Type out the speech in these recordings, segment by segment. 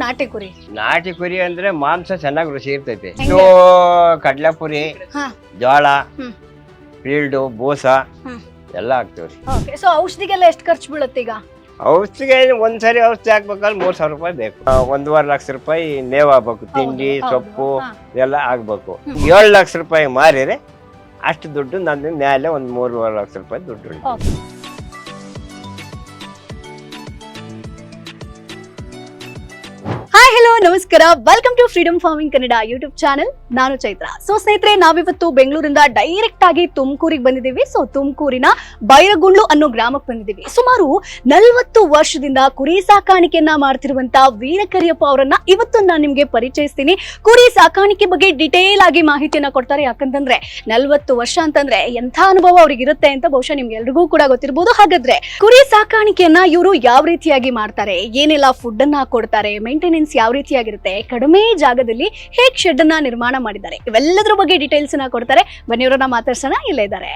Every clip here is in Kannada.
ನಾಟಿ ಕುರಿ? ನಾಟಿ ಕುರಿ ಅಂದ್ರೆ ಮಾಂಸ ಚೆನ್ನಾಗಿ ರುಚಿ ಇರ್ತೈತಿ. ಕಡ್ಲೆ ಇದು ಕಡ್ಲೆಪುರಿ ಹಾ. ಜೋಳ ಹ್ಮ್. ಫೀಲ್ಡು ಬೂಸ ಎಲ್ಲ ಹಾಕ್ತೇವ್ರಿ ಓಕೆ ಸೊ ಔಷಧಿಗೆಲ್ಲ ಎಷ್ಟು ಖರ್ಚು ಬೀಳುತ್ತೆ ಈಗ? ಔಷಧಿಗೆ ಒಂದ್ಸರಿ ಔಷಧಿ ಹಾಕ್ಬೇಕಾದ್ರೆ ಮೂರ್ ಸಾವಿರ ರೂಪಾಯಿ ಬೇಕು. ಆ, ಒಂದೂವರೆ ಲಕ್ಷ ರೂಪಾಯಿ ನೇವ್ ಆಗ್ಬೇಕು. ತಿಂಡಿ ಹೌದು, ಸೊಪ್ಪು ಹಾ. ಎಲ್ಲ ಆಗ್ಬೇಕು. ಏಳು ಲಕ್ಷ ರೂಪಾಯಿ ಮಾರಿದ್ರೆ ಅಷ್ಟು ದುಡ್ಡು ನನ್ನ ಮೇಲೆ ಒಂದು ಮೂರುವರೆ ಲಕ್ಷ ರೂಪಾಯಿ ದುಡ್ಡು. ಓಕೆ ನಮಸ್ಕಾರ. Welcome to freedom farming Kannada YouTube channel ನಾನು ಚೈತ್ರ. ಸೊ ಸ್ನೇಹಿತರೆ, ನಾವಿವತ್ತು ಬೆಂಗಳೂರಿಂದ ಡೈರೆಕ್ಟ್ ಆಗಿ ತುಮಕೂರಿಗೆ ಬಂದಿದ್ದೀವಿ. ಸೊ ತುಮಕೂರಿನ ಬೈರಗುಂಡ್ಲು ಅನ್ನೋ ಗ್ರಾಮಕ್ಕೆ ಬಂದಿದ್ದೀವಿ. ಸುಮಾರು ನಲವತ್ತು ವರ್ಷದಿಂದ ಕುರಿ ಸಾಕಾಣಿಕೆಯನ್ನ ಮಾಡ್ತಿರುವಂತ ವೀರಕರಿಯಪ್ಪ ಅವರನ್ನ ಇವತ್ತು ನಾನು ನಿಮ್ಗೆ ಪರಿಚಯಿಸ್ತೀನಿ. ಕುರಿ ಸಾಕಾಣಿಕೆ ಬಗ್ಗೆ ಡಿಟೇಲ್ ಆಗಿ ಮಾಹಿತಿಯನ್ನ ಕೊಡ್ತಾರೆ. ಯಾಕಂತಂದ್ರೆ, ನಲ್ವತ್ತು ವರ್ಷ ಅಂತಂದ್ರೆ ಎಂಥ ಅನುಭವ ಅವ್ರಿಗೆ ಇರುತ್ತೆ ಅಂತ ಬಹುಶಃ ನಿಮ್ಗೆ ಎಲ್ರಿಗೂ ಕೂಡ ಗೊತ್ತಿರಬಹುದು ಹಾಗಾದ್ರೆ, ಕುರಿ ಸಾಕಾಣಿಕೆಯನ್ನ ಇವರು ಯಾವ ರೀತಿಯಾಗಿ ಮಾಡ್ತಾರೆ? ಏನೆಲ್ಲ ಫುಡ್ ಅನ್ನ ಕೊಡ್ತಾರೆ? ಮೇಂಟೆನೆನ್ಸ್ ಯಾವ ರೀತಿಯಾಗಿರುತ್ತೆ. ಕಡಿಮೆ ಜಾಗದಲ್ಲಿ ಹೇಗ್ ಶೆಡ್ ಅನ್ನ ನಿರ್ಮಾಣ ಮಾಡಿದ್ದಾರೆ. ಇವೆಲ್ಲದ್ರ ಬಗ್ಗೆ ಡೀಟೇಲ್ಸ್ನ ಕೊಡ್ತಾರೆ. ಬನ್ನಿ ಅವರನ್ನ ಮಾತಾಡ್ಸೋಣ. ಇಲ್ಲೇ ಇದ್ದಾರೆ.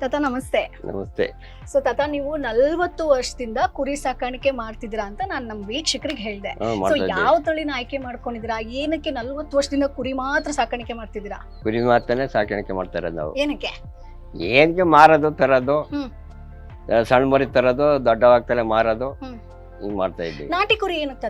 ತಾತ ನಮಸ್ತೆ. ನಮಸ್ತೆ. ಸೊ ತಾತ ನೀವು ನಲ್ವತ್ತು ವರ್ಷದಿಂದ ಕುರಿ ಸಾಕಾಣಿಕೆ ಮಾಡ್ತಿದ್ದೀರಾ ಅಂತ ನಾನು ನಮ್ಮ ವೀಕ್ಷಕರಿಗೆ ಹೇಳಿದೆ. ಸೊ. ಯಾವ ತಳಿನ ಆಯ್ಕೆ ಮಾಡ್ಕೊಂಡಿದ್ದೀರಾ? ಏನಕ್ಕೆ ನಲ್ವತ್ತು ವರ್ಷದಿಂದ ಕುರಿ ಮಾತ್ರ ಸಾಕಾಣಿಕೆ ಮಾಡ್ತಿದ್ದೀರಾ? ಕುರಿ ಮಾತ್ರನೇ ಸಾಕಾಣಿಕೆ ಮಾಡ್ತಾ ಇರೋದು ನಾವು. ಏನಕ್ಕೆ? ಏನಕ್ಕೆ ಮಾರೋದು ತರೋದು? ಸಣ್ಣ ಮರಿ ತರೋದು ದೊಡ್ಡವಾಗ್ತಲೇ ಮಾರೋದು. ಹ್ಮ್. ಹಿಂಗ್ ಮಾಡ್ತಾ ಇದ್ದೀವಿ. ನಾಟಿ ಕುರಿ ಏನಕ್ಕೆ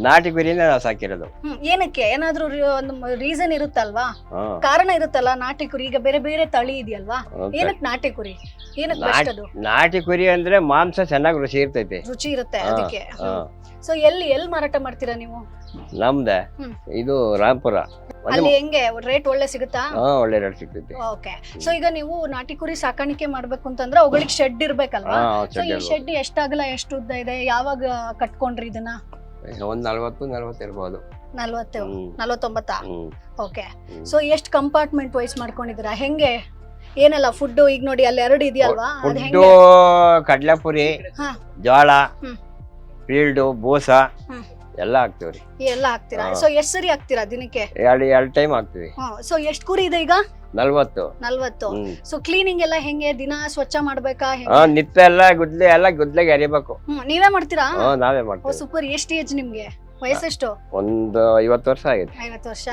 ನಾಟಿ ಕುರಿನೇ ನಾವು ಸಾಕಿರೋದು. ಹ್ಮ್ ಏನಕ್ಕೆ? ಏನಾದ್ರೂ ರೀ- ಒಂದು ರೀಸನ್ ಇರುತ್ತಲ್ವಾ? ಹಾ. ಕಾರಣ ಇರುತ್ತಲ್ಲ ನಾಟಿ ಕುರಿ ಈಗ ಬೇರೆ ಬೇರೆ ತಳಿ ಇದೆಯಲ್ವಾ? ಅಲ್ವಾ ಏನಕ್ಕೆ ನಾಟಿ ಕುರಿ? ಏನಕ್ಕೆ ನಾಟಿ- ಅದು? ನಾಟಿ ಕುರಿ ಅಂದ್ರೆ ಮಾಂಸ ಚೆನ್ನಾಗಿ ರುಚಿ ಇರ್ತೈತಿ. ರುಚಿ ಇರುತ್ತೆ ಹಾ, ಅದಕ್ಕೆ. ಹಾ. ಸೊ ಎಲ್ಲಿ ಎಲ್ಲಿ ಮಾರಾಟ ಮಾಡ್ತೀರಾ ನೀವು? ನಮ್ದೆ. ಹ್ಮ್. ಇದು ರಾಂಪುರ ಒಂದು ಅಲ್ಲಿ ಹೆಂಗೆ? ರೇಟ್ ಒಳ್ಳೆ ಸಿಗುತ್ತಾ? ಹಾ ಒಳ್ಳೆ ರೇಟ್ ಸಿಗ್ತೈತಿ. ಓಕೆ. ಸೊ ಈಗ ನೀವು ನಾಟಿ ಕುರಿ ಸಾಕಾಣಿಕೆ ಮಾಡ್ಬೇಕು ಅಂತಂದ್ರೆ ಅವುಗಳಿಗೆ ಶೆಡ್ ಇರ್ಬೇಕಲ್ವಾ? ಹಾ ಸೊ ಈ ಶೆಡ್ ಶೆಡ್ ಎಷ್ಟಾಗಲ್ಲ ಎಷ್ಟು ಉದ್ದ ಇದೆ? ಯಾವಾಗ ಕಟ್ಕೊಂಡ್ರಿ ಇದನ್ನ? ಒಂದ್ ನಲ್ವತ್ತು ನಲ್ವತ್ತು ಇರ್ಬೋದು. ನಲ್ವತ್ತು ನಲ್ವತ್ತೊಂಬತ್ತಾ? ಓಕೆ. ಸೊ ಎಷ್ಟು ಕಂಪಾರ್ಟ್ಮೆಂಟ್ ವೈಸ್ ಮಾಡ್ಕೊಂಡಿದ್ದೀರಾ? ಹೆಂಗೆ? ಏನಲ್ಲ ಫುಡ್ ಈಗ ನೋಡಿ ಅಲ್ಲಿ ಎರಡು ಇದೆಯಲ್ವಾ? ಅದು ಫುಡ್ಡು ಹೆಂಗೆ ಕಡ್ಲೆಪುರಿ ಹಾ. ಜೋಳ ಹ್ಮ್. ಫೀಲ್ಡು ಬೂಸ ಹ್ಮ್. ಎಲ್ಲ ಹಾಕ್ತಿವ್ರಿ. ಎಲ್ಲ ಹಾಕ್ತೀರಾ. ಸೊ ಎಷ್ಟ್ ಸರಿ ಹಾಕ್ತೀರಾ ದಿನಕ್ಕೆ? ಎರಡು ಎರಡು ಟೈಮ್ ಹಾಕ್ತೀವಿ. ಸೊ ಎಷ್ಟು ಕುರಿ ಇದೆ ಈಗ? ನಲ್ವತ್ತು. ನಲ್ವತ್ತು. ಹ್ಮ್. ಸೊ ಕ್ಲೀನಿಂಗ್ ಎಲ್ಲ ಹೆಂಗೆ? ದಿನ ಸ್ವಚ್ಛ ಮಾಡ್ಬೇಕಾ ಹಾ ಹೆಂಗೆ ನಿತ್ತ ಎಲ್ಲ ಗುದ್ಲೆ ಎಲ್ಲ ಗುದ್ಲೆಗೆ ಎರಿಬೇಕು. ಹ್ಮ್ ನೀವೇ ಮಾಡ್ತೀರಾ? ಹಾ ನಾವೇ ಓ ಮಾಡ್ತೀವಿ ಸೂಪರ್ ಎಷ್ಟ್ ಏಜ್ ನಿಮ್ಗೆ? ವಯಸ್ಸೆಷ್ಟು? ಒಂದು ಐವತ್ತು ವರ್ಷ ಆಗಿದೆ. ಐವತ್ತು ವರ್ಷ.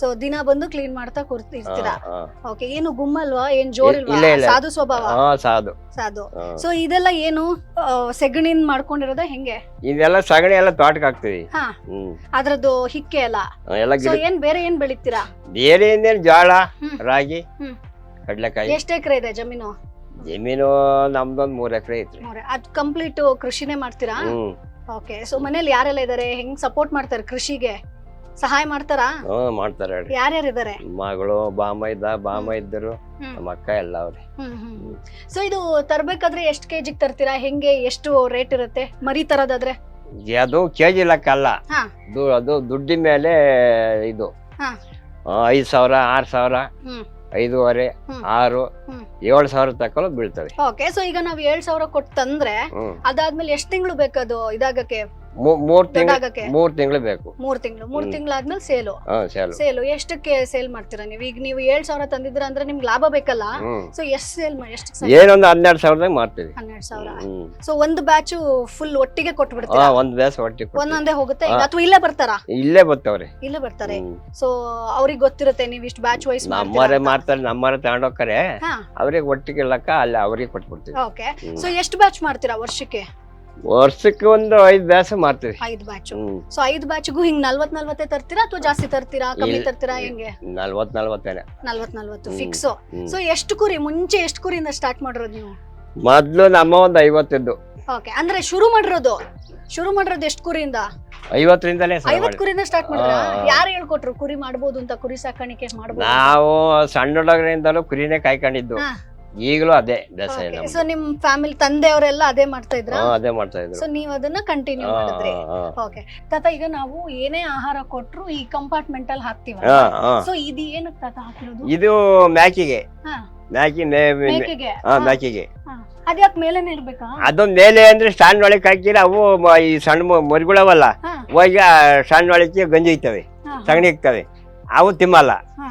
ಸೊ ದಿನ ಬಂದು ಕ್ಲೀನ್ ಮಾಡ್ತಾ ಕೂರ್ತಿರ್ತೀರಾ. ಓಕೆ ಏನು ಗುಮ್ಮಲ್ವಾ? ಏನ್ ಜೋರ್ ಇಲ್ಲ, ಇಲ್ವಾ ಇಲ್ಲ. ಸಾಧು ಸ್ವಭಾವ? ಹಾ ಸಾಧು. ಹಾ. ಸೊ ಇದೆಲ್ಲ ಏನು ಸೆಗಣಿನ್ ಮಾಡ್ಕೊಂಡಿರೋದ ಹೆಂಗೆ? ಇದೆಲ್ಲ ಸಗಣಿ ಎಲ್ಲ ತೋಟಕ್ಕೆ ಹಾಕ್ತಿವಿ. ಹಾ. ಅದ್ರದ್ದು ಹಿಕ್ಕೆ ಎಲ್ಲ? ಹಾ, ಎಲ್ಲ ಸೊ ಏನ್ ಬೇರೆ ಏನ್ ಬೆಳಿತೀರಾ? ಬೇರೆ ಏನೇನು ಜೋಳ ರಾಗಿ. ಕಡ್ಲೆಕಾಯಿ. ಎಷ್ಟು ಎಕರೆ ಇದೆ ಜಮೀನು? ಜಮೀನು ನಮ್ದೊಂದ್ ಮೂರ್ ಎಕರೆ ಐತ್ರಿ. ಕಂಪ್ಲೀಟ್ ಕೃಷಿನೇ ಮಾಡ್ತೀರಾ? ಓಕೆ ಸೊ ಮನೇಲಿ ಯಾರೆಲ್ಲ ಇದ್ದಾರೆ ಹೆಂಗ್ ಸಪೋರ್ಟ್ ಮಾಡ್ತಾರೆ ಕೃಷಿಗೆ? ಸಹಾಯ ಮಾಡ್ತಾರಾ? ಹ್ಮ್ ಮಾಡ್ತಾರೆ ಹೇಳ್ರಿ. ಯಾರ್ಯಾರು ಇದಾರೆ? ಮಗಳು ಬಾಮ ಇದ್ದ ಬಾಮ ಇದ್ದರು ನಮ್ಮ ಅಕ್ಕ ಎಲ್ಲ ಅವ್ರಿ. ಸೊ ಇದು ತರ್ಬೇಕಾದ್ರೆ ಎಷ್ಟ್ ಕೆಜಿಗ್ ತರ್ತೀರಾ? ಹೆಂಗೆ ಎಷ್ಟು ರೇಟ್ ಇರುತ್ತೆ? ಮರಿ ತರೋದಾದ್ರೆ? ಅದು ಕೆಜಿ ಲೆಕ್ಕ ಅಲ್ಲ. ಹಾ. ದು- ಅದು ದುಡ್ಡಿನ ಮೇಲೆ ಇದು. ಹಾ. ಐದ್ ಸಾವಿರ ಆರ್ ಸಾವಿರ. ಹ್ಮ್. ಐದೂವರೆ. ಆರು. ಏಳು ಸಾವಿರ ತಕ್ಕಲು ಬೀಳ್ತವೆ ಓಕೆ ಸೊ ಈಗ ನಾವು ಏಳ್ ಸಾವಿರ ಕೊಟ್ಟು ತಂದ್ರೆ ಹ್ಮ್ ಅದಾದ್ಮೇಲೆ ಎಷ್ಟ್ ತಿಂಗಳು ಬೇಕದು ಇದಾಗಕ್ಕೆ ಮೂರ್ ತಿಂಗಳು ದೊಡ್ಡಾಗಕ್ಕೆ? ಮೂರ್ ತಿಂಗಳು ಬೇಕು. ಮೂರ್ ತಿಂಗಳು ಮೂರ್. ತಿಂಗಳಾದ್ಮೇಲೆ ಸೇಲು. ಹಾ ಸೇಲ್. ಸೇಲು. ಎಷ್ಟಕ್ಕೆ ಸೇಲ್ ಮಾಡ್ತೀರಾ ನೀವು? ಈಗ ನೀವು ಏಳ್ ಸಾವಿರ ತಂದಿದ್ರ ಅಂದ್ರೆ ನಿಮ್ಗೆ ಲಾಭ ಬೇಕಲ್ಲ? ಹ್ಮ್. ಸೊ ಎಷ್ಟ್ ಸೇಲ್ ಮಾಡಿ ಎಷ್ಟು ಏನೊಂದು ಹನ್ನೆರಡು ಸಾವಿರದಾಗ ಮಾಡ್ತೀವಿ. ಹನ್ನೆರಡು ಸಾವಿರ. ಹ್ಮ್. ಸೊ ಒಂದು ಬ್ಯಾಚು ಫುಲ್ ಒಟ್ಟಿಗೆ ಹಾ ಕೊಟ್ಬಿಡ್ತೀರಾ ಒಂದ್ ಬ್ಯಾಚ್ ಒಟ್ಟಿಗೆ. ಒಂದೊಂದೇ ಹೋಗುತ್ತೆ? ಹಾ. ಅಥವಾ ಇಲ್ಲೇ ಬರ್ತಾರಾ? ಇಲ್ಲೇ ಬರ್ತಾವ್ರಿ. ಇಲ್ಲೇ ಬರ್ತಾರೆ. ಹ್ಮ್. ಸೊ ಅವ್ರಿಗೆ ಗೊತ್ತಿರುತ್ತೆ ನೀವು ಇಷ್ಟು ಬ್ಯಾಚ್ ವೈಸ್ ನಮ್ಮರೇ ಮಾಡ್ತಾರೆ ನಮ್ಮರೇ ತಗೊಂಡೋಗ್ತಾರೆ. ಹಾ. ಅವ್ರಿಗೆ ಒಟ್ಟಿಗೆ ಇಲ್ಲಕ್ಕ ಅಲ್ಲಿ ಅವ್ರಿಗೆ ಕೊಟ್ಬಿಡ್ತೀವಿ. ಓಕೆ. ಸೊ ಎಷ್ಟು ಬ್ಯಾಚ್ ಮಾಡ್ತೀರಾ ವರ್ಷಕ್ಕೆ? ವರ್ಷಕ್ಕೆ ಒಂದು ಐದ್ ಬ್ಯಾಸ ಮಾಡ್ತೀವಿ. ಐದು ಬ್ಯಾಚ್ ಹ್ಮ್. ಸೊ ಐದು ಬ್ಯಾಚ್ಗೂ ಹಿಂಗ್ ನಲ್ವತ್ ನಲ್ವತ್ತೇ ತರ್ತೀರಾ ಅಥವಾ ಜಾಸ್ತಿ ತರ್ತೀರಾ? ಕಮ್ಮಿ ಇಲ್ಲ. ತರ್ತೀರಾ ಹೆಂಗೆ? ನಲ್ವತ್ ನಲ್ವತ್ತೇನೆ ನಲ್ವತ್ ನಲ್ವತ್ತು ಹ್ಮ್. ಫಿಕ್ಸ್ ಹ್ಮ್. ಸೊ ಎಷ್ಟು ಕುರಿ ಮುಂಚೆ ಎಷ್ಟು ಕುರಿಯಿಂದ ಸ್ಟಾರ್ಟ್ ಮಾಡಿರೋದು ನೀವು? ಮೊದ್ಲು ನಮ್ಮ ಒಂದು ಐವತ್ತಿದ್ದು. ಓಕೆ ಅಂದ್ರೆ ಶುರು ಮಾಡಿರೋದು? ಶುರು ಮಾಡಿರೋದು ಎಷ್ಟು ಕುರಿಯಿಂದ? ಐವತ್ತರಿಂದಲೇ ಶುರು ಐವತ್ ಕುರಿಯಿಂದ ಸ್ಟಾರ್ಟ್ ಮಾಡಿದ್ರ. ಯಾರು ಹೇಳ್ಕೊಟ್ರು? ಕುರಿ ಮಾಡ್ಬೋದು ಅಂತ ಕುರಿ ಸಾಕಾಣಿಕೆ ಮಾಡ್ಬೋದು ನಾವು ಸಣ್ಣ ಹುಡುಗರಿಂದಲೂ ಕುರಿನೇ ಕಾಯ್ಕೊಂಡಿದ್ದು. ಹಾ. ಈಗಲೂ ಅದೇ ದಸರಾ ಸೊ ನಿಮ್ ಫ್ಯಾಮಿಲಿ ತಂದೆಯವರೆಲ್ಲ ಅದೇ ಮಾಡ್ತಾ ಇದ್ರು? ಹಾ, ಅದೇ ಮಾಡ್ತಾ ಇದ್ರು. ಸೊ ನೀವ್ ಅದನ್ನ ಕಂಟಿನ್ಯೂ ಹಾ, ಮಾಡಿದ್ರಿ. ಹಾ, ಓಕೆ ತಾತ ಈಗ ನಾವು ಏನೇ ಆಹಾರ ಕೊಟ್ರು ಈ ಕಂಪಾರ್ಟ್ಮೆಂಟ್ ಅಲ್ಲಿ ಹಾಕ್ತಿವ ಹಾ, ಹಾ. ಸೊ ಇದು ಏನು ತಾತ ಹಾಕಿರೋದು? ಇದು ಮ್ಯಾಕಿಗೆ. ಹಾ. ಮ್ಯಾಕಿ ಮೇ ಮೇ- ಮೇಕೆಗೆ ಹಾ ಮ್ಯಾಕಿಗೆ. ಅದ್ಯಾಕ್ ಮೇಲೆನೆ ಇರ್ಬೇಕಾ ಅದು ಮೇಲೆ ಅಂದ್ರೆ ಸ್ಟ್ಯಾಂಡ್ ಒಳಗೆ ಹಾಕಿದ್ರೆ ಅವು ಮ- ಈ ಸಣ್ಣ ಮ- ಮರಿಗಳವಲ್ಲ. ಹಾ, ಹೋಗಿ ಸ್ಟ್ಯಾಂಡ್ ಒಳಗೆ ಗಂಜಿ ಇರ್ತವೆ ಹಾ, ಸಗಣಿ ಇರ್ತವೆ ಅವು ತಿಮ್ಮಲ್ಲ. ಹಾ.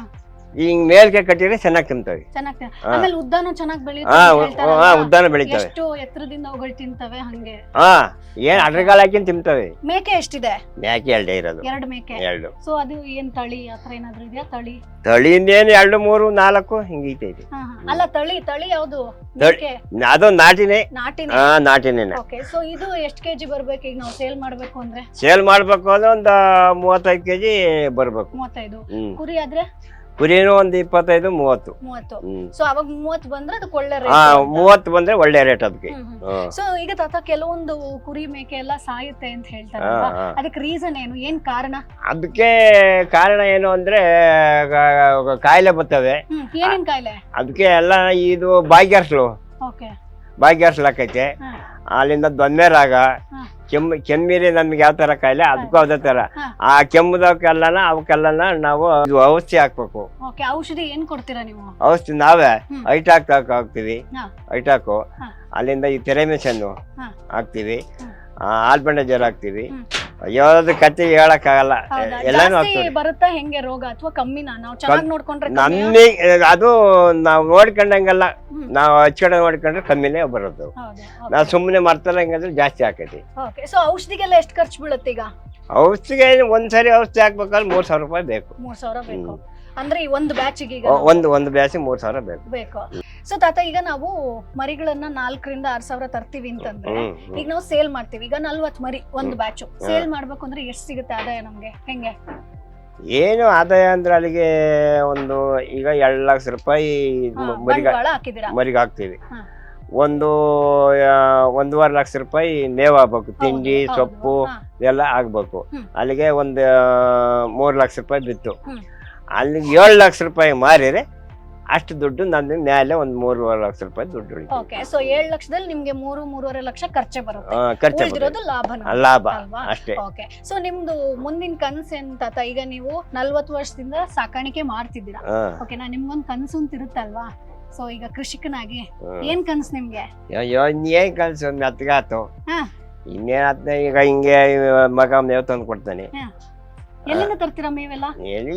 ಹಿಂಗ್ ಮೇಲ್ಗೆ ಕಟ್ಟಿದ್ರೆ ಚೆನ್ನಾಗಿ ತಿಂತವೆ. ಚೆನ್ನಾಗ್ ಆಮೇಲೆ ಉದ್ದಾನು ಚೆನ್ನಾಗ್ ಹಾ ಬೆಳೆಯುತ್ತೆ ಉ- ಹಾ ಉದ್ದಾನ ಬೆಳಿತಾವೆ. ಎಷ್ಟು ಎತ್ತರದಿಂದ ಅವುಗಳು ತಿಂತವೆ ಹಂಗೆ. ಹಾ ಏನ್ ಅಡ್ರಗಾಲ ಹಾಕಿ ತಿಂತವೆ. ಮೇಕೆ ಎಷ್ಟಿದೆ? ಮೇಕೆ ಎರಡೇ ಇರೋದು. ಎರಡು ಮೇಕೆ. ಎರಡು. ಸೊ ಅದು ಏನ್ ತಳಿ? ಆತರ ಏನಾದ್ರು ಇದೆಯಾ ತಳಿ? ತಳಿಯಿಂದೇನು ಎರಡು ಮೂರು ನಾಲ್ಕು ಹಿಂಗೈತೈತಿ ಹಾ, ಹಾ. ಅಲ್ಲ ತಳಿ ತಳಿ ಯಾವ್ದು? ತಳಿ- ಮೇಕೆ. ಅದು ನಾಟಿನೇ. ನಾಟಿನ? ಹಾ ನಾಟಿನೇನೆ. ಓಕೆ ಸೊ ಇದು ಎಷ್ಟ್ ಕೆಜಿ ಬರ್ಬೇಕು ಈಗ ನಾವು ಸೇಲ್ ಮಾಡ್ಬೇಕು ಅಂದ್ರೆ? ಸೇಲ್ ಮಾಡ್ಬೇಕು ಅಂದ್ರೆ ಒಂದು ಮೂವತ್ತೈದು ಕೆಜಿ ಬರ್ಬೇಕು. ಮೂವತ್ತೈದು. ಹ್ಮ್. ಕುರಿ ಆದ್ರೆ? ಕುರಿನೂ ಒಂದು ಇಪ್ಪತ್ತೈದು ಮೂವತ್ತು. ಮೂವತ್ತು. ಸೊ ಅವಾಗ ಮೂವತ್ತು ಬಂದ್ರೆ ಅದಕ್ಕೆ ಒಳ್ಳೆ ಹಾ ರೇಟ್ ಮೂವತ್ತು ಬಂದ್ರೆ ಒಳ್ಳೆ ರೇಟ್ ಅದಕ್ಕೆ. ಹ್ಮ್. ಸೊ ಈಗ ತಾತ ಕೆಲವೊಂದು ಕುರಿ ಮೇಕೆ ಎಲ್ಲ ಸಾಯುತ್ತೆ ಅಂತ ಹೇಳ್ತಾರೆ ಹಾ. ಅದಕ್ಕೆ ರೀಸನ್ ಏನು? ಏನ್ ಕಾರಣ? ಅದಕ್ಕೆ ಕಾರಣ ಏನು ಅಂದ್ರೆ ಗ- ಕಾಯಿಲೆ ಬರ್ತವೆ ಹ್ಮ್ ಏನೇನ್ ಕಾಯಿಲೆ? ಅದಕ್ಕೆ ಎಲ್ಲ ಇದು ಬಾಯ್ಗ್ಯಾರ್ಸ್ಲು ಓಕೆ ಬಾಯ್ಗ್ಯಾರ್ಸ್ಲಾಕೈತೆ ಅಲ್ಲಿಂದ ದೊನ್ನೆ ರಾಗ. ಕೆಮ್ಮು ಕೆಮ್ಮಿರಿ ನಮ್ಗೆ ಯಾವ ತರ ಕಾಯಿಲೆ ಅದಕ್ಕೂ ಅದೇ ತರ. ಆ ಕೆಮ್ಮುದಕ್ಕೆಲ್ಲನ ಅವಕ್ಕೆಲ್ಲನ ನಾವು ಇದು ಔಷಧಿ ಹಾಕ್ಬೇಕು. ಔಷಧಿ ಏನ್ ಕೊಡ್ತೀರಾ ನೀವು? ಔಷಧಿ ನಾವೇ ಐಟ್ ಐಟಾಕ್ ಹಾಕ್ತಿವಿ. ಐಟ್ ಹಾಕು. ಅಲ್ಲಿಂದ ಈ ತೆರೆ ಮೆಸನ್ನು ಹಾಕ್ತೀವಿ. ಆಲ್ಬಂಡೆ ಜ್ವರ ಹಾಕ್ತಿವಿ. ಹ್ಮ್. ಕತೆ ಹೇಳಕ್ಕಾಗಲ್ಲ. ಹೌದಾ? ಎಲ್ಲಾನು ಜಾಸ್ತಿ ಹಾಕ್ತಿವಿ ಬರುತ್ತಾ ಹೆಂಗೆ ರೋಗ ಅಥವಾ ಕಮ್ಮಿನಾ? ನಾವು ಚೆನ್ನಾಗಿ ನೋಡ್ಕೊಂಡ್ರೆ ಕಮ್ಮಿಯಾ? ನಮಗೆ ಅದು ನಾವು ನೋಡ್ಕೊಂಡಂಗಲ್ಲ. ಹ್ಮ್. ನಾವು ಹಚ್ಕಡೆ ನೋಡ್ಕೊಂಡ್ರೆ ಕಮ್ಮಿನೇ ಬರೋದು. ಹೌದಾ? ನಾವು ಸುಮ್ಮನೆ ಮರ್ತಲ್ಲ ಹಿಂಗಂದ್ರೆ ಜಾಸ್ತಿ ಆಕೈತಿ. ಓಕೆ. ಸೊ ಔಷಧಿಗೆಲ್ಲ ಎಷ್ಟು ಖರ್ಚು ಬೀಳುತ್ತೆ ಈಗ? ಔಷಧಿಗೆ ಒಂದ್ಸರಿ ಔಷಧಿ ಹಾಕ್ಬೇಕಾದ್ರೆ ಮೂರ್ ಸಾವಿರ ರೂಪಾಯಿ ಬೇಕು. ಮೂರ್ ಸಾವಿರ ಬೇಕು. ಹ್ಮ್. ಅಂದ್ರೆ ಈ ಒಂದು ಬ್ಯಾಚಿಗೆ ಈಗ ಒಂದು ಒಂದು ಬ್ಯಾಚ್ ಮೂರ್ ಸಾವಿರ ಬೇಕು. ಬೇಕು. ಸೊ ತಾತ ಈಗ ನಾವು ಮರಿಗಳನ್ನ ನಾಲ್ಕರಿಂದ ಆರ್ ಸಾವಿರ ತರ್ತೀವಿ ಅಂತಂದ್ರೆ ಈಗ ನಾವು ಸೇಲ್ ಮಾಡ್ತೀವಿ. ಈಗ ನಲ್ವತ್ ಮರಿ ಒಂದು ಬ್ಯಾಚು. ಸೇಲ್ ಮಾಡ್ಬೇಕು ಅಂದ್ರೆ ಎಷ್ಟು ಸಿಗುತ್ತೆ ಆದಾಯ ನಮ್ಗೆ? ಹೆಂಗೆ? ಏನು ಆದಾಯ ಅಂದ್ರೆ ಅಲ್ಲಿಗೆ ಒಂದು ಈಗ ಎರಡು ಲಕ್ಷ ರೂಪಾಯಿ ಮರಿಗ ಮರಿಗೆ ಹಾಕ್ತಿವಿ. ಒಂದು ಒಂದೂವರೆ ಲಕ್ಷ ರೂಪಾಯಿ ಮೇವ್ ಆಗ್ಬೇಕು ತಿಂಡಿ ಸೊಪ್ಪು. ಎಲ್ಲ ಆಗ್ಬೇಕು ಅಲ್ಲಿಗೆ ಒಂದು ಮೂರು ಲಕ್ಷ ರೂಪಾಯಿ ಬಿತ್ತು. ಅಲ್ಲಿಗೆ ಏಳು ಲಕ್ಷ ರೂಪಾಯಿ ಮಾರಿದ್ರೆ ಅಷ್ಟು ದುಡ್ಡು ನನ್ನ ಮೇಲೆ ಒಂದು ಮೂರುವರೆ ಲಕ್ಷ ರೂಪಾಯಿ ದುಡ್ಡು ಉಳಿತು. ಓಕೆ ಸೊ ಏಳ್ ಲಕ್ಷದಲ್ಲಿ ನಿಮ್ಗೆ ಮೂರು ಮೂರುವರೆ ಲಕ್ಷ ಖರ್ಚೆ ಬರುತ್ತೆ. ಖರ್ಚು ಉಳಿದಿರೋದು ಬರುತ್ತೆ. ಲಾಭ ಅಷ್ಟೇ. ಓಕೆ ಸೊ ನಿಮ್ದು ಮುಂದಿನ ಕನ್ಸು ಎಂತ? ತಾತ ಈಗ ನೀವು ನಲ್ವತ್ತು ವರ್ಷದಿಂದ ಸಾಕಾಣಿಕೆ ಮಾಡ್ತಿದ್ದೀರಾ. ಹಾ, ಓಕೆನಾ ನಿಮ್ಗೊಂದು ಕನ್ಸು ಅಂತ ಇರುತ್ತಲ್ವಾ? ಸೊ ಈಗ ಕೃಷಿಕನಾಗಿ. ಏನ್ ಕನ್ಸು ನಿಮ್ಗೆ? ಅಯ್ಯೋ ಇನ್ನೇನ್ ಕಲ್ಸು ಮೆತ್ತಗಾತು ಹಾ. ಇನ್ನೇನಾದ್ನ ಈಗ ಹಿಂಗೆ ಮಗ ಮೇವ್ ತಂದು ಕೊಡ್ತಾನೆ. ಎಲ್ಲಿಂದ ತರ್ತೀರಾ ಮೇವೆಲ್ಲ ಎಲ್ಲಿ?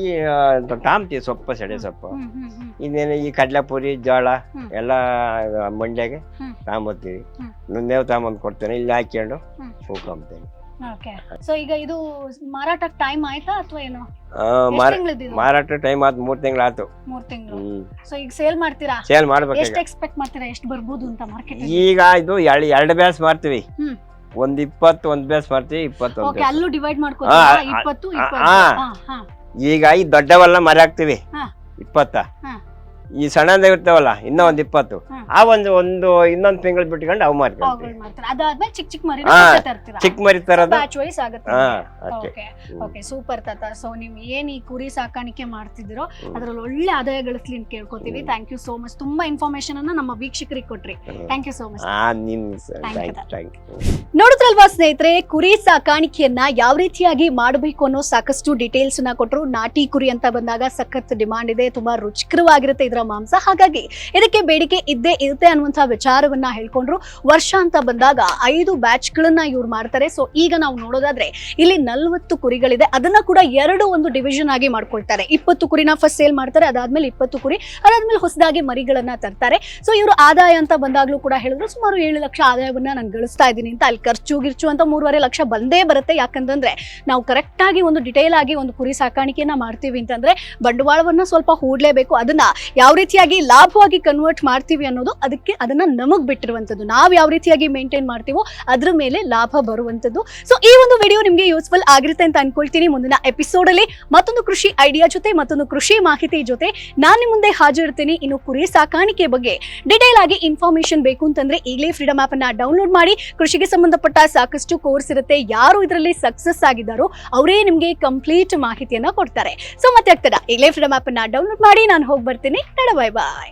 ತಾಮ್ತೀವಿ ಸೊಪ್ಪು ಸಡೆ ಸೊಪ್ಪು. ಹ್ಮ್ ಹ್ಮ್ ಹ್ಮ್. ಇನ್ನೇನು ಈ ಕಡ್ಲೆಪುರಿ ಜೋಳ. ಎಲ್ಲ ಮಂಡ್ಯಗೆ ಹ್ಮ್. ತಗೊಂಬರ್ತೀವಿ. ಮೇವು ತಗೊಂಬಂದು ಕೊಡ್ತೇನೆ ಇಲ್ಲಿ ಹಾಕ್ಕೊಂಡು ಹ್ಮ್. ಓಕೆ. ಸೊ ಈಗ ಇದು ಮಾರಾಟಕ್ಕೆ ಟೈಮ್ ಆಯ್ತಾ ಅಥವಾ ಏನು? ಆ, ಮಾರ ತಿಂಗಳಿದ್ದು ಮಾರಾಟ ಟೈಮ್ ಆತು ಮೂರ್ ತಿಂಗಳಾತು ಮೂರ್ ತಿಂಗಳು. ಹ್ಮ್. ಸೊ ಈಗ ಸೇಲ್ ಮಾಡ್ತೀರಾ? ಸೇಲ್ ಮಾಡ್ಬೇಕು ಎಷ್ಟು ಎಕ್ಸ್ಪೆಕ್ಟ್ ಮಾಡ್ತೀರಾ? ಎಷ್ಟು ಬರ್ಬೋದು ಅಂತ ಮಾರ್ಕೆಟ್ ಈಗ ಇದು ಎರಡು ಎರಡು ಬ್ಯಾಸ್ ಮಾಡ್ತೀವಿ. ಹ್ಮ್. ಒಂದ್ ಇಪ್ಪತ್ತು ಒಂದ್ ಬ್ಯಾಸ್ ಮಾಡ್ತೀವಿ ಇಪ್ಪತ್ತೊಂದು ಓಕೆ ಅಲ್ಲೂ ಡಿವೈಡ್ ಹಾ, ಮಾಡ್ಕೋತೀರಾ ಆ- ಇಪ್ಪತ್ತು ಆ- ಇಪ್ಪತ್ತು ಆ. ಹಾ, ಹಾ. ಈಗ ಈ ದೊಡ್ಡವೆಲ್ಲ ಮರೆ ಹಾಕ್ತಿವಿ ಹಾ. ಇಪ್ಪತ್ತ ಹಾ. ಈ ಸಣ್ಣ ಇರ್ತಾವಲ್ಲ ಇನ್ನೂ ಒಂದ್ ಇಪ್ಪತ್ತು. ಆ ಒಂದು ಒಂದು ಇನ್ನೊಂದ್ ತಿಂಗಳು ಬಿಟ್ಕೊಂಡು ಅವು ಮಾರ್ಕೊಂತೀವಿ. ಅದಾದ್ಮೇಲೆ ಚಿಕ್ಕ ಚಿಕ್ಕ ಮರಿ ಹಾ. ತರ್ತೀರಾ? ಚಿಕ್ಕ ಮರಿ ತರೋದು. ಬ್ಯಾಚ್ ವೈಸ್ ಆಗುತ್ತೆ ಓಕೆ ಓಕೆ ಸೂಪರ್ ತಾತ. ಸೊ ನೀವು ಏನ್ ಈ ಕುರಿ ಸಾಕಾಣಿಕೆ ಮಾಡ್ತಿದ್ದೀರೋ ಹ್ಮ್. ಅದ್ರಲ್ಲಿ ಒಳ್ಳೆ ಆದಾಯ ಗಳಿಸ್ಲಿ ಅಂತ ಕೇಳ್ಕೊತೀವಿ ಥ್ಯಾಂಕ್ ಯು ಸೋ ಮಚ್ ತುಂಬಾ ಇನ್ಫಾರ್ಮೇಶನ್ ಅನ್ನ ನಮ್ಮ ವೀಕ್ಷಕರಿಗೆ ಕೊಟ್ರಿ. ಥ್ಯಾಂಕ್ ಯು ಸೋ ಮಚ್ ನೋಡಿದ್ರಲ್ವಾ ಸ್ನೇಹಿತರೆ ಕುರಿ ಸಾಕಾಣಿಕೆಯನ್ನ ಯಾವ ರೀತಿಯಾಗಿ ಮಾಡಬೇಕು ಅನ್ನೋ ಸಾಕಷ್ಟು ಡೀಟೇಲ್ಸ್ನ ಕೊಟ್ಟರು ನಾಟಿ ಕುರಿ ಅಂತ ಬಂದಾಗ ಸಖತ್ ಡಿಮಾಂಡ್ ಇದೆ ತುಂಬಾ ರುಚಿಕರವಾಗಿರುತ್ತೆ ಇದರ ಮಾಂಸ. ಹಾಗಾಗಿ ಇದಕ್ಕೆ ಬೇಡಿಕೆ ಇದ್ದೇ ಇರುತ್ತೆ ಅನ್ನುವಂತಹ ವಿಚಾರವನ್ನ ಹೇಳ್ಕೊಂಡ್ರು. ವರ್ಷ ಅಂತ ಬಂದಾಗ ಐದು ಬ್ಯಾಚ್ ಗಳನ್ನ ಇವ್ರು ಮಾಡ್ತಾರೆ. ಸೊ ಈಗ ನಾವು ನೋಡೋದಾದ್ರೆ ಇಲ್ಲಿ ನಲ್ವತ್ತು ಕುರಿಗಳಿದೆ. ಅದನ್ನ ಕೂಡ ಎರಡು ಒಂದು ಡಿವಿಷನ್ ಆಗಿ ಮಾಡ್ಕೊಳ್ತಾರೆ. ಇಪ್ಪತ್ತು ಕುರಿನ ಫಸ್ಟ್ ಸೇಲ್ ಮಾಡ್ತಾರೆ. ಅದಾದ್ಮೇಲೆ ಇಪ್ಪತ್ತು ಕುರಿ, ಅದಾದ್ಮೇಲೆ ಹೊಸದಾಗಿ ಮರಿಗಳನ್ನ ತರ್ತಾರೆ. ಸೊ ಇವರು ಆದಾಯ ಅಂತ ಬಂದಾಗ್ಲೂ ಕೂಡ ಹೇಳಿದ್ರು. ಸುಮಾರು ಏಳು ಲಕ್ಷ ಆದಾಯವನ್ನ ನಾನು ಗಳಿಸ್ತಾ ಇದ್ದೀನಿ ಅಂತ. ಅಲ್ಲಿ ಖರ್ಚು ಗಿರ್ಚು ಅಂತ ಮೂರುವರೆ ಲಕ್ಷ ಬಂದೇ ಬರುತ್ತೆ. ಯಾಕಂತಂದ್ರೆ ನಾವು ಕರೆಕ್ಟ್ ಆಗಿ ಒಂದು ಡಿಟೇಲ್ ಆಗಿ ಒಂದು ಕುರಿ ಸಾಕಾಣಿಕೆಯನ್ನ ಮಾಡ್ತೀವಿ ಅಂತಂದ್ರೆ ಬಂಡವಾಳವನ್ನ ಸ್ವಲ್ಪ ಹೂಡ್ಲೇಬೇಕು. ಅದನ್ನ ರೀತಿಯಾಗಿ ಲಾಭವಾಗಿ ಕನ್ವರ್ಟ್ ಮಾಡ್ತೀವಿ ಅನ್ನೋದು ಅದಕ್ಕೆ ಅದನ್ನ ನಮಗ್ ಬಿಟ್ಟಿರುವಂತದ್ದು ನಾವು ಯಾವ ರೀತಿಯಾಗಿ ಮೇಂಟೈನ್ ಮಾಡ್ತೀವೋ ಅದ್ರ ಮೇಲೆ ಲಾಭ ಬರುವಂತದ್ದು ಸೊ ಈ ಒಂದು ವಿಡಿಯೋ ನಿಮ್ಗೆ ಯೂಸ್ಫುಲ್ ಆಗಿರುತ್ತೆ ಅಂತ ಅನ್ಕೊಳ್ತೀನಿ. ಮುಂದಿನ ಎಪಿಸೋಡ್ ಅಲ್ಲಿ ಮತ್ತೊಂದು ಕೃಷಿ ಐಡಿಯಾ ಜೊತೆ, ಮತ್ತೊಂದು ಕೃಷಿ ಮಾಹಿತಿ ಜೊತೆ ನಾನು ಮುಂದೆ ಹಾಜರಿರ್ತೀನಿ. ಇನ್ನು ಕುರಿ ಸಾಕಾಣಿಕೆ ಬಗ್ಗೆ ಡಿಟೇಲ್ ಆಗಿ ಇನ್ಫಾರ್ಮೇಶನ್ ಬೇಕು ಅಂತಂದ್ರೆ ಈಗಲೇ ಫ್ರೀಡಮ್ ಆಪ್ ಅನ್ನ ಡೌನ್ಲೋಡ್ ಮಾಡಿ. ಕೃಷಿಗೆ ಸಂಬಂಧಪಟ್ಟ ಸಾಕಷ್ಟು ಕೋರ್ಸ್ ಇರುತ್ತೆ. ಯಾರು ಇದರಲ್ಲಿ ಸಕ್ಸಸ್ ಆಗಿದ್ದಾರೋ ಅವರೇ ನಿಮ್ಗೆ ಕಂಪ್ಲೀಟ್ ಮಾಹಿತಿಯನ್ನ ಕೊಡ್ತಾರೆ. ಸೊ ಮತ್ತೆ ಆಗ್ತದ? ಈಗಲೇ ಫ್ರೀಡಮ್ ಆಪ್ ಅನ್ನ ಡೌನ್ಲೋಡ್ ಮಾಡಿ, ನಾನು ಹೋಗಿ ಬರ್ತೀನಿ. Tata bye bye